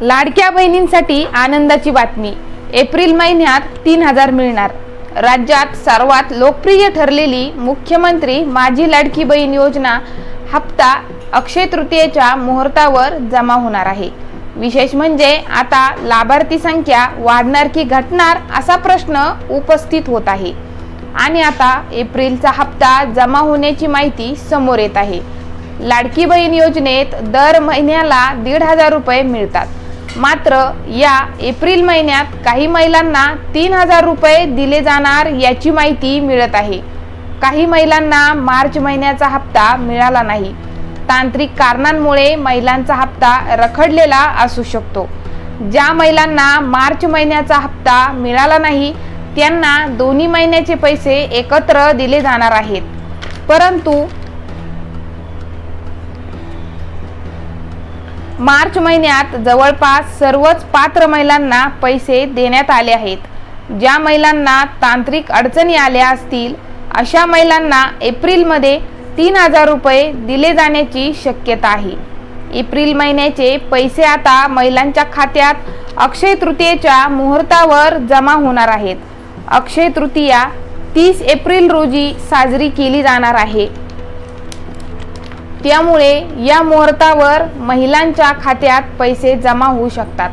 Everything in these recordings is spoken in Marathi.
लाडक्या बहिणींसाठी आनंदाची बातमी. एप्रिल महिन्यात तीन हजार मिळणार. राज्यात सर्वात लोकप्रिय ठरलेली मुख्यमंत्री माझी लाडकी बहीण योजना हप्ता अक्षय तृतीयेच्या मुहूर्तावर जमा होणार आहे. विशेष म्हणजे आता लाभार्थी संख्या वाढणार की घटणार असा प्रश्न उपस्थित होत आहे. आणि आता एप्रिलचा हप्ता जमा होण्याची माहिती समोर येत आहे. लाडकी बहीण योजनेत दर महिन्याला दीड हजार रुपये मिळतात. मात्र या एप्रिल महिन्यात काही महिलांना तीन हजार रुपये दिले जाणार याची माहिती मिळत आहे. काही महिलांना मार्च महिन्याचा हप्ता मिळाला नाही. तांत्रिक कारणांमुळे महिलांचा हप्ता रखडलेला असू शकतो. ज्या महिलांना मार्च महिन्याचा हप्ता मिळाला नाही त्यांना दोन्ही महिन्याचे पैसे एकत्र दिले जाणार आहेत. परंतु मार्च महिन्यात जवळपास सर्वच पात्र महिलांना पैसे देण्यात आले आहेत. ज्या महिलांना तांत्रिक अडचणी आल्या असतील अशा महिलांना एप्रिलमध्ये तीन हजार रुपये दिले जाण्याची शक्यता आहे. एप्रिल महिन्याचे पैसे आता महिलांच्या खात्यात अक्षय तृतीयेच्या मुहूर्तावर जमा होणार आहेत. अक्षय तृतीया तीस एप्रिल रोजी साजरी केली जाणार आहे. त्यामुळे या मुहूर्तावर महिलांच्या खात्यात पैसे जमा होऊ शकतात.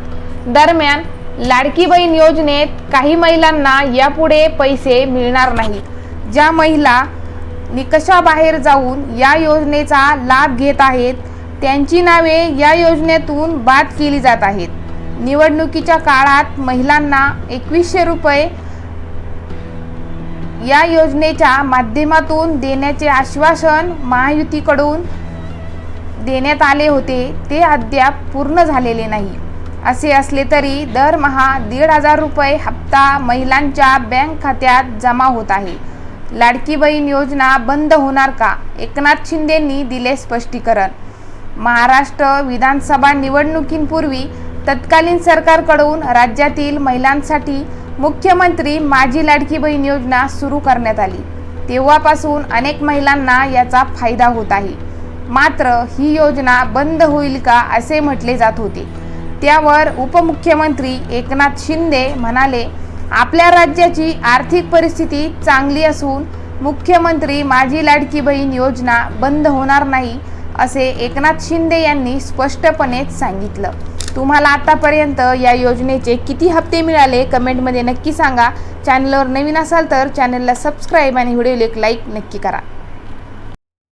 दरम्यान लाडकी बहीण योजनेत काही महिलांना यापुढे पैसे मिळणार नाही. ज्या महिला निकषाबाहेर जाऊन या योजनेचा लाभ घेत आहेत त्यांची नावे या योजनेतून बाद केली जात आहेत. निवडणुकीच्या काळात महिलांना एकवीसशे रुपये या योजनेच्या माध्यमातून देण्याचे आश्वासन महायुतीकडून देण्यात आले होते. ते अद्याप पूर्ण झालेले नाही. असे असले तरी दरमहा दीड हजार रुपये हप्ता महिलांच्या बँक खात्यात जमा होत आहे. लाडकी बहीण योजना बंद होणार का? एकनाथ शिंदेंनी दिले स्पष्टीकरण. महाराष्ट्र विधानसभा निवडणुकींपूर्वी तत्कालीन सरकारकडून राज्यातील महिलांसाठी मुख्यमंत्री माझी लाडकी बहीण योजना सुरू करण्यात आली. तेव्हापासून अनेक महिलांना याचा फायदा होत आहे. मात्र ही योजना बंद होईल का असे म्हटले जात होते. त्यावर उपमुख्यमंत्री एकनाथ शिंदे म्हणाले आपल्या राज्याची आर्थिक परिस्थिती चांगली असून मुख्यमंत्री माझी लाडकी बहीण योजना बंद होणार नाही असे एकनाथ शिंदे यांनी स्पष्टपणेच सांगितलं. तुम्हाला आतापर्यंत या योजनेचे किती हप्ते मिळाले कमेंटमध्ये नक्की सांगा. चॅनलवर नवीन असाल तर चॅनलला सबस्क्राईब आणि व्हिडिओला एक लाईक नक्की करा.